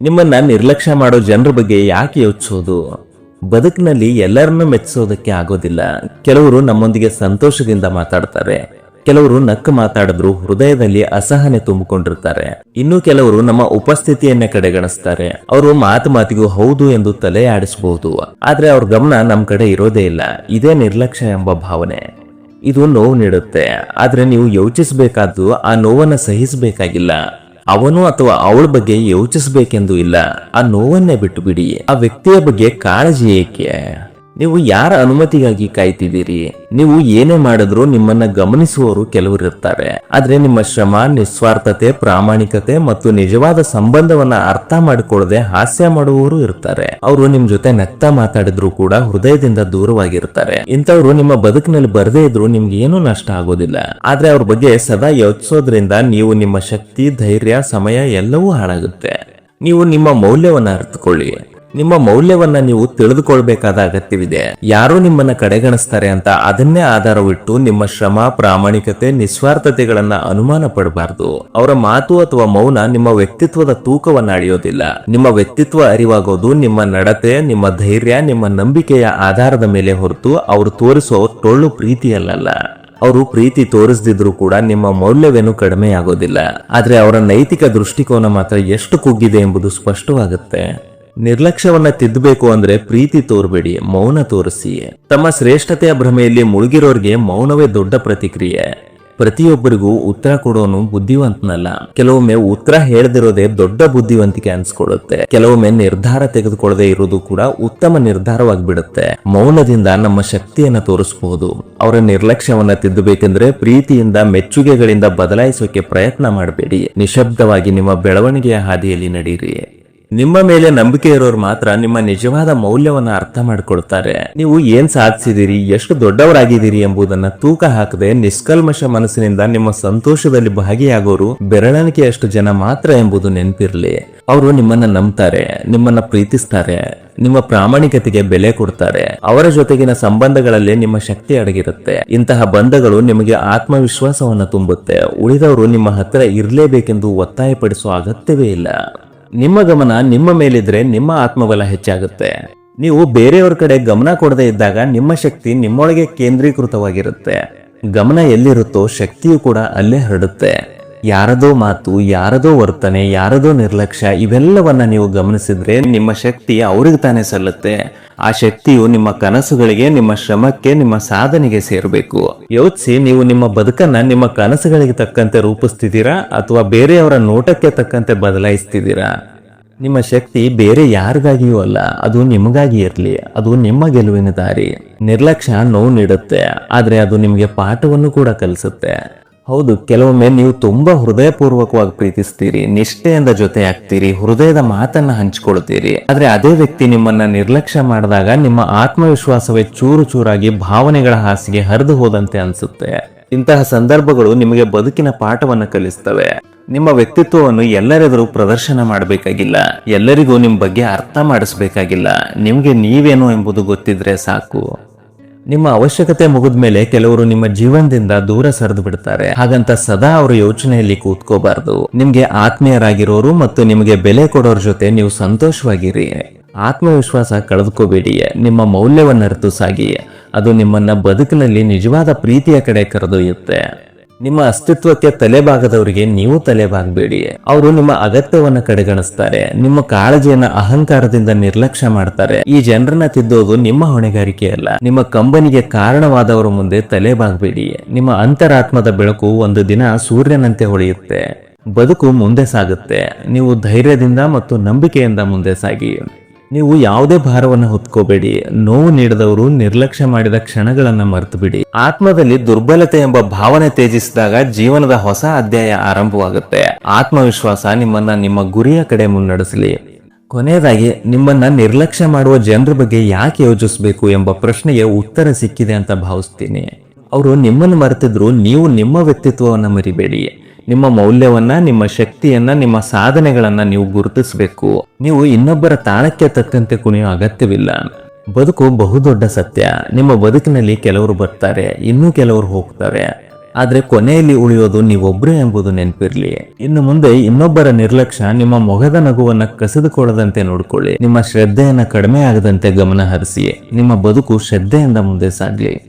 ನಿಮ್ಮನ್ನ ನಿರ್ಲಕ್ಷ್ಯ ಮಾಡೋ ಜನರ ಬಗ್ಗೆ ಯಾಕೆ ಯೋಚಿಸೋದು? ಬದುಕಿನಲ್ಲಿ ಎಲ್ಲರನ್ನೂ ಮೆಚ್ಚಿಸೋದಕ್ಕೆ ಆಗೋದಿಲ್ಲ. ಕೆಲವರು ನಮ್ಮೊಂದಿಗೆ ಸಂತೋಷದಿಂದ ಮಾತಾಡ್ತಾರೆ. ಕೆಲವರು ನಕ್ಕು ಮಾತಾಡಿದ್ರು ಹೃದಯದಲ್ಲಿ ಅಸಹನೆ ತುಂಬಿಕೊಂಡಿರ್ತಾರೆ. ಇನ್ನು ಕೆಲವರು ನಮ್ಮ ಉಪಸ್ಥಿತಿಯನ್ನೇ ಕಡೆಗಣಿಸ್ತಾರೆ. ಅವರು ಮಾತು ಮಾತಿಗೂ ಹೌದು ಎಂದು ತಲೆ ಆಡಿಸಬಹುದು. ಆದ್ರೆ ಅವ್ರ ಗಮನ ನಮ್ ಕಡೆ ಇರೋದೇ ಇಲ್ಲ. ಇದೇ ನಿರ್ಲಕ್ಷ್ಯ ಎಂಬ ಭಾವನೆ. ಇದು ನೋವು ನೀಡುತ್ತೆ. ಆದ್ರೆ ನೀವು ಯೋಚಿಸಬೇಕಾದ್ದು ಆ ನೋವನ್ನ ಸಹಿಸಬೇಕಾಗಿಲ್ಲ. ಅವನು ಅಥವಾ ಅವಳ ಬಗ್ಗೆ ಯೋಚಿಸಬೇಕೆಂದು ಇಲ್ಲ. ಆ ನೋವನ್ನೇ ಬಿಟ್ಟು ಬಿಡಿ ಆ ವ್ಯಕ್ತಿಯ ಬಗ್ಗೆ ಕಾಳಜಿ ಏಕೆ? ನೀವು ಯಾರ ಅನುಮತಿಗಾಗಿ ಕಾಯ್ತಿದ್ದೀರಿ? ನೀವು ಏನೇ ಮಾಡಿದ್ರು ನಿಮ್ಮನ್ನ ಗಮನಿಸುವವರು ಕೆಲವರು ಇರ್ತಾರೆ. ಆದ್ರೆ ನಿಮ್ಮ ಶ್ರಮ, ನಿಸ್ವಾರ್ಥತೆ, ಪ್ರಾಮಾಣಿಕತೆ ಮತ್ತು ನಿಜವಾದ ಸಂಬಂಧವನ್ನ ಅರ್ಥ ಮಾಡಿಕೊಳ್ಳದೆ ಹಾಸ್ಯ ಮಾಡುವವರು ಇರ್ತಾರೆ. ಅವರು ನಿಮ್ ಜೊತೆ ನಗ್ತಾ ಮಾತಾಡಿದ್ರು ಕೂಡ ಹೃದಯದಿಂದ ದೂರವಾಗಿರ್ತಾರೆ. ಇಂಥವ್ರು ನಿಮ್ಮ ಬದುಕಿನಲ್ಲಿ ಬರದೇ ಇದ್ರು ನಿಮ್ಗೆ ಏನೂ ನಷ್ಟ ಆಗೋದಿಲ್ಲ. ಆದ್ರೆ ಅವ್ರ ಬಗ್ಗೆ ಸದಾ ಯೋಚಿಸೋದ್ರಿಂದ ನೀವು ನಿಮ್ಮ ಶಕ್ತಿ, ಧೈರ್ಯ, ಸಮಯ ಎಲ್ಲವೂ ಹಾಳಾಗುತ್ತೆ. ನೀವು ನಿಮ್ಮ ಮೌಲ್ಯವನ್ನ ಅರ್ಥಕೊಳ್ಳಿ ನಿಮ್ಮ ಮೌಲ್ಯವನ್ನ ನೀವು ತಿಳಿದುಕೊಳ್ಬೇಕಾದ ಅಗತ್ಯವಿದೆ. ಯಾರು ನಿಮ್ಮನ್ನ ಕಡೆಗಣಿಸ್ತಾರೆ ಅಂತ ಅದನ್ನೇ ಆಧಾರವಿಟ್ಟು ನಿಮ್ಮ ಶ್ರಮ, ಪ್ರಾಮಾಣಿಕತೆ, ನಿಸ್ವಾರ್ಥತೆಗಳನ್ನ ಅನುಮಾನ ಪಡಬಾರ್ದು. ಅವರ ಮಾತು ಅಥವಾ ಮೌನ ನಿಮ್ಮ ವ್ಯಕ್ತಿತ್ವದ ತೂಕವನ್ನ ಅಳೆಯೋದಿಲ್ಲ. ನಿಮ್ಮ ವ್ಯಕ್ತಿತ್ವ ಅರಿವಾಗೋದು ನಿಮ್ಮ ನಡತೆ, ನಿಮ್ಮ ಧೈರ್ಯ, ನಿಮ್ಮ ನಂಬಿಕೆಯ ಆಧಾರದ ಮೇಲೆ ಹೊರತು ಅವರು ತೋರಿಸೋ ಟೊಳ್ಳು ಪ್ರೀತಿಯಲ್ಲ ಅವರು ಪ್ರೀತಿ ತೋರಿಸದಿದ್ರು ಕೂಡ ನಿಮ್ಮ ಮೌಲ್ಯವೇನು ಕಡಿಮೆಯಾಗೋದಿಲ್ಲ. ಆದ್ರೆ ಅವರ ನೈತಿಕ ದೃಷ್ಟಿಕೋನ ಮಾತ್ರ ಎಷ್ಟು ಕುಗ್ಗಿದೆ ಎಂಬುದು ಸ್ಪಷ್ಟವಾಗುತ್ತೆ. ನಿರ್ಲಕ್ಷ್ಯವನ್ನ ತಿದ್ದಬೇಕು ಅಂದ್ರೆ ಪ್ರೀತಿ ತೋರ್ಬೇಡಿ, ಮೌನ ತೋರಿಸಿ. ತಮ್ಮ ಶ್ರೇಷ್ಠತೆಯ ಭ್ರಮೆಯಲ್ಲಿ ಮುಳುಗಿರೋರ್ಗೆ ಮೌನವೇ ದೊಡ್ಡ ಪ್ರತಿಕ್ರಿಯೆ. ಪ್ರತಿಯೊಬ್ಬರಿಗೂ ಉತ್ತರ ಕೊಡೋನು ಬುದ್ಧಿವಂತನಲ್ಲ. ಕೆಲವೊಮ್ಮೆ ಉತ್ತರ ಹೇಳದಿರೋದೇ ದೊಡ್ಡ ಬುದ್ಧಿವಂತಿಕೆ ಅನ್ಸ್ಕೊಳ್ಳುತ್ತೆ. ಕೆಲವೊಮ್ಮೆ ನಿರ್ಧಾರ ತೆಗೆದುಕೊಳ್ಳದೆ ಇರೋದು ಕೂಡ ಉತ್ತಮ ನಿರ್ಧಾರವಾಗಿಬಿಡುತ್ತೆ. ಮೌನದಿಂದ ನಮ್ಮ ಶಕ್ತಿಯನ್ನ ತೋರಿಸಬಹುದು ಅವರ ನಿರ್ಲಕ್ಷ್ಯವನ್ನ ತಿದ್ದಬೇಕೆಂದ್ರೆ ಪ್ರೀತಿಯಿಂದ ಮೆಚ್ಚುಗೆಗಳಿಂದ ಬದಲಾಯಿಸೋಕೆ ಪ್ರಯತ್ನ ಮಾಡಬೇಡಿ. ನಿಶಬ್ದವಾಗಿ ನಿಮ್ಮ ಬೆಳವಣಿಗೆಯ ಹಾದಿಯಲ್ಲಿ ನಡೀರಿ. ನಿಮ್ಮ ಮೇಲೆ ನಂಬಿಕೆ ಇರೋರು ಮಾತ್ರ ನಿಮ್ಮ ನಿಜವಾದ ಮೌಲ್ಯವನ್ನ ಅರ್ಥ ಮಾಡ್ಕೊಳ್ತಾರೆ. ನೀವು ಏನ್ ಸಾಧಿಸಿದಿರಿ, ಎಷ್ಟು ದೊಡ್ಡವರಾಗಿದ್ದೀರಿ ಎಂಬುದನ್ನ ತೂಕ ಹಾಕದೆ ನಿಷ್ಕಲ್ಮಶ ಮನಸ್ಸಿನಿಂದ ನಿಮ್ಮ ಸಂತೋಷದಲ್ಲಿ ಭಾಗಿಯಾಗೋರು ಬೆರಳಣಿಕೆಯಷ್ಟು ಜನ ಮಾತ್ರ ಎಂಬುದು ನೆನಪಿರ್ಲಿ. ಅವರು ನಿಮ್ಮನ್ನ ನಂಬ್ತಾರೆ, ನಿಮ್ಮನ್ನ ಪ್ರೀತಿಸ್ತಾರೆ, ನಿಮ್ಮ ಪ್ರಾಮಾಣಿಕತೆಗೆ ಬೆಲೆ ಕೊಡ್ತಾರೆ. ಅವರ ಜೊತೆಗಿನ ಸಂಬಂಧಗಳಲ್ಲಿ ನಿಮ್ಮ ಶಕ್ತಿ ಅಡಗಿರುತ್ತೆ. ಇಂತಹ ಬಂಧಗಳು ನಿಮಗೆ ಆತ್ಮವಿಶ್ವಾಸವನ್ನ ತುಂಬುತ್ತೆ. ಉಳಿದವರು ನಿಮ್ಮ ಹತ್ತಿರ ಇರಲೇಬೇಕೆಂದು ಒತ್ತಾಯಪಡಿಸುವ ಅಗತ್ಯವೇ ಇಲ್ಲ. ನಿಮ್ಮ ಗಮನ ನಿಮ್ಮ ಮೇಲಿದ್ರೆ ನಿಮ್ಮ ಆತ್ಮಬಲ ಹೆಚ್ಚಾಗುತ್ತೆ. ನೀವು ಬೇರೆಯವ್ರ ಕಡೆ ಗಮನ ಕೊಡದೇ ಇದ್ದಾಗ ನಿಮ್ಮ ಶಕ್ತಿ ನಿಮ್ಮೊಳಗೆ ಕೇಂದ್ರೀಕೃತವಾಗಿರುತ್ತೆ. ಗಮನ ಎಲ್ಲಿರುತ್ತೋ ಶಕ್ತಿಯು ಕೂಡ ಅಲ್ಲೇ ಹರಡುತ್ತೆ. ಯಾರದೋ ಮಾತು, ಯಾರದೋ ವರ್ತನೆ, ಯಾರದೋ ನಿರ್ಲಕ್ಷ್ಯ, ಇವೆಲ್ಲವನ್ನ ನೀವು ಗಮನಿಸಿದ್ರೆ ನಿಮ್ಮ ಶಕ್ತಿ ಅವ್ರಿಗೆ ತಾನೇ ಸಲ್ಲುತ್ತೆ. ಆ ಶಕ್ತಿಯು ನಿಮ್ಮ ಕನಸುಗಳಿಗೆ, ನಿಮ್ಮ ಶ್ರಮಕ್ಕೆ, ನಿಮ್ಮ ಸಾಧನೆಗೆ ಸೇರಬೇಕು. ಯೋಚಿಸಿ, ನೀವು ನಿಮ್ಮ ಬದುಕನ್ನ ನಿಮ್ಮ ಕನಸುಗಳಿಗೆ ತಕ್ಕಂತೆ ರೂಪಿಸ್ತಿದ್ದೀರಾ ಅಥವಾ ಬೇರೆಯವರ ನೋಟಕ್ಕೆ ತಕ್ಕಂತೆ ಬದಲಾಯಿಸ್ತಿದ್ದೀರಾ? ನಿಮ್ಮ ಶಕ್ತಿ ಬೇರೆ ಯಾರಿಗಾಗಿಯೂ ಅಲ್ಲ, ಅದು ನಿಮಗಾಗಿ ಇರಲಿ, ಅದು ನಿಮ್ಮ ಗೆಲುವಿನ ದಾರಿ. ನಿರ್ಲಕ್ಷ್ಯ ನೋವು ನೀಡುತ್ತೆ, ಆದರೆ ಅದು ನಿಮಗೆ ಪಾಠವನ್ನು ಕೂಡ ಕಲಿಸುತ್ತೆ. ಹೌದು, ಕೆಲವೊಮ್ಮೆ ನೀವು ತುಂಬಾ ಹೃದಯಪೂರ್ವಕವಾಗಿ ಪ್ರೀತಿಸ್ತೀರಿ, ನಿಷ್ಠೆಯಿಂದ ಜೊತೆ ಆಗ್ತೀರಿ ಹೃದಯದ ಮಾತನ್ನ ಹಂಚಿಕೊಳ್ತೀರಿ ಆದ್ರೆ ಅದೇ ವ್ಯಕ್ತಿ ನಿಮ್ಮನ್ನ ನಿರ್ಲಕ್ಷ್ಯ ಮಾಡಿದಾಗ ನಿಮ್ಮ ಆತ್ಮವಿಶ್ವಾಸವೇ ಚೂರು ಚೂರಾಗಿ ಭಾವನೆಗಳ ಹಾಸಿಗೆ ಹರಿದು ಹೋದಂತೆ ಅನ್ಸುತ್ತೆ. ಇಂತಹ ಸಂದರ್ಭಗಳು ನಿಮಗೆ ಬದುಕಿನ ಪಾಠವನ್ನ ಕಲಿಸ್ತವೆ. ನಿಮ್ಮ ವ್ಯಕ್ತಿತ್ವವನ್ನು ಎಲ್ಲರೆದುರು ಪ್ರದರ್ಶನ ಮಾಡಬೇಕಾಗಿಲ್ಲ. ಎಲ್ಲರಿಗೂ ನಿಮ್ ಬಗ್ಗೆ ಅರ್ಥ ಮಾಡಿಸ್ಬೇಕಾಗಿಲ್ಲ. ನಿಮ್ಗೆ ನೀವೇನು ಎಂಬುದು ಗೊತ್ತಿದ್ರೆ ಸಾಕು. ನಿಮ್ಮ ಅವಶ್ಯಕತೆ ಮುಗಿದ ಮೇಲೆ ಕೆಲವರು ನಿಮ್ಮ ಜೀವನದಿಂದ ದೂರ ಸರಿದು ಬಿಡ್ತಾರೆ. ಹಾಗಂತ ಸದಾ ಅವರ ಯೋಚನೆಯಲ್ಲಿ ಕೂತ್ಕೋಬಾರ್ದು. ನಿಮ್ಗೆ ಆತ್ಮೀಯರಾಗಿರೋರು ಮತ್ತು ನಿಮಗೆ ಬೆಲೆ ಕೊಡೋರ ಜೊತೆ ನೀವು ಸಂತೋಷವಾಗಿರಿ. ಆತ್ಮವಿಶ್ವಾಸ ಕಳೆದುಕೋಬೇಡಿ. ನಿಮ್ಮ ಮೌಲ್ಯವನ್ನು ಅರಿತು ಸಾಗಿ. ಅದು ನಿಮ್ಮನ್ನ ಬದುಕಿನಲ್ಲಿ ನಿಜವಾದ ಪ್ರೀತಿಯ ಕಡೆ ಕರೆದೊಯ್ಯುತ್ತೆ. ನಿಮ್ಮ ಅಸ್ತಿತ್ವಕ್ಕೆ ತಲೆಬಾಗದವರಿಗೆ ನೀವು ತಲೆಬಾಗಬೇಡಿ. ಅವರು ನಿಮ್ಮ ಅಗತ್ಯವನ್ನ ಕಡೆಗಣಿಸ್ತಾರೆ. ನಿಮ್ಮ ಕಾಳಜಿಯನ್ನ ಅಹಂಕಾರದಿಂದ ನಿರ್ಲಕ್ಷ್ಯ ಮಾಡ್ತಾರೆ. ಈ ಜನರನ್ನ ತಿದ್ದೋದು ನಿಮ್ಮ ಹೊಣೆಗಾರಿಕೆ ಅಲ್ಲ. ನಿಮ್ಮ ಕಂಬನಿಗೆ ಕಾರಣವಾದವರ ಮುಂದೆ ತಲೆಬಾಗಬೇಡಿ. ನಿಮ್ಮ ಅಂತರಾತ್ಮದ ಬೆಳಕು ಒಂದು ದಿನ ಸೂರ್ಯನಂತೆ ಹೊಳೆಯುತ್ತೆ. ಬದುಕು ಮುಂದೆ ಸಾಗುತ್ತೆ. ನೀವು ಧೈರ್ಯದಿಂದ ಮತ್ತು ನಂಬಿಕೆಯಿಂದ ಮುಂದೆ ಸಾಗಿ. ನೀವು ಯಾವುದೇ ಭಾರವನ್ನು ಹೊತ್ಕೋಬೇಡಿ. ನೋವು ನೀಡದವರು ನಿರ್ಲಕ್ಷ್ಯ ಮಾಡಿದ ಕ್ಷಣಗಳನ್ನ ಮರೆತು ಬಿಡಿ ಆತ್ಮದಲ್ಲಿ ದುರ್ಬಲತೆ ಎಂಬ ಭಾವನೆ ತೇಜಿಸಿದಾಗ ಜೀವನದ ಹೊಸ ಅಧ್ಯಾಯ ಆರಂಭವಾಗುತ್ತೆ. ಆತ್ಮವಿಶ್ವಾಸ ನಿಮ್ಮನ್ನ ನಿಮ್ಮ ಗುರಿಯ ಕಡೆ ಮುನ್ನಡೆಸಲಿ. ಕೊನೆಯದಾಗಿ, ನಿಮ್ಮನ್ನ ನಿರ್ಲಕ್ಷ್ಯ ಮಾಡುವ ಜನರ ಬಗ್ಗೆ ಯಾಕೆ ಯೋಚಿಸಬೇಕು ಎಂಬ ಪ್ರಶ್ನೆಗೆ ಉತ್ತರ ಸಿಕ್ಕಿದೆ ಅಂತ ಭಾವಿಸ್ತೀನಿ. ಅವರು ನಿಮ್ಮನ್ನು ಮರೆತಿದ್ರು ನೀವು ನಿಮ್ಮ ವ್ಯಕ್ತಿತ್ವವನ್ನು ಮರಿಬೇಡಿ. ನಿಮ್ಮ ಮೌಲ್ಯವನ್ನ, ನಿಮ್ಮ ಶಕ್ತಿಯನ್ನ, ನಿಮ್ಮ ಸಾಧನೆಗಳನ್ನ ನೀವು ಗುರುತಿಸಬೇಕು. ನೀವು ಇನ್ನೊಬ್ಬರ ತಾಳಕ್ಕೆ ತಕ್ಕಂತೆ ಕುಣಿಯೋ ಅಗತ್ಯವಿಲ್ಲ. ಬದುಕು ಬಹುದೊಡ್ಡ ಸತ್ಯ. ನಿಮ್ಮ ಬದುಕಿನಲ್ಲಿ ಕೆಲವರು ಬರ್ತಾರೆ, ಇನ್ನೂ ಕೆಲವರು ಹೋಗ್ತಾರೆ. ಆದ್ರೆ ಕೊನೆಯಲ್ಲಿ ಉಳಿಯೋದು ನೀವೊಬ್ರೇ ಎಂಬುದು ನೆನಪಿರ್ಲಿ. ಇನ್ನು ಮುಂದೆ ಇನ್ನೊಬ್ಬರ ನಿರ್ಲಕ್ಷ್ಯ ನಿಮ್ಮ ಮೊಗದ ನಗುವನ್ನ ಕಸಿದುಕೊಳ್ಳದಂತೆ ನೋಡಿಕೊಳ್ಳಿ. ನಿಮ್ಮ ಶ್ರದ್ಧೆಯನ್ನ ಕಡಿಮೆ ಆಗದಂತೆ ಗಮನ ಹರಿಸಿ ನಿಮ್ಮ ಬದುಕು ಶ್ರದ್ಧೆಯಿಂದ ಮುಂದೆ ಸಾಗ್ಲಿ.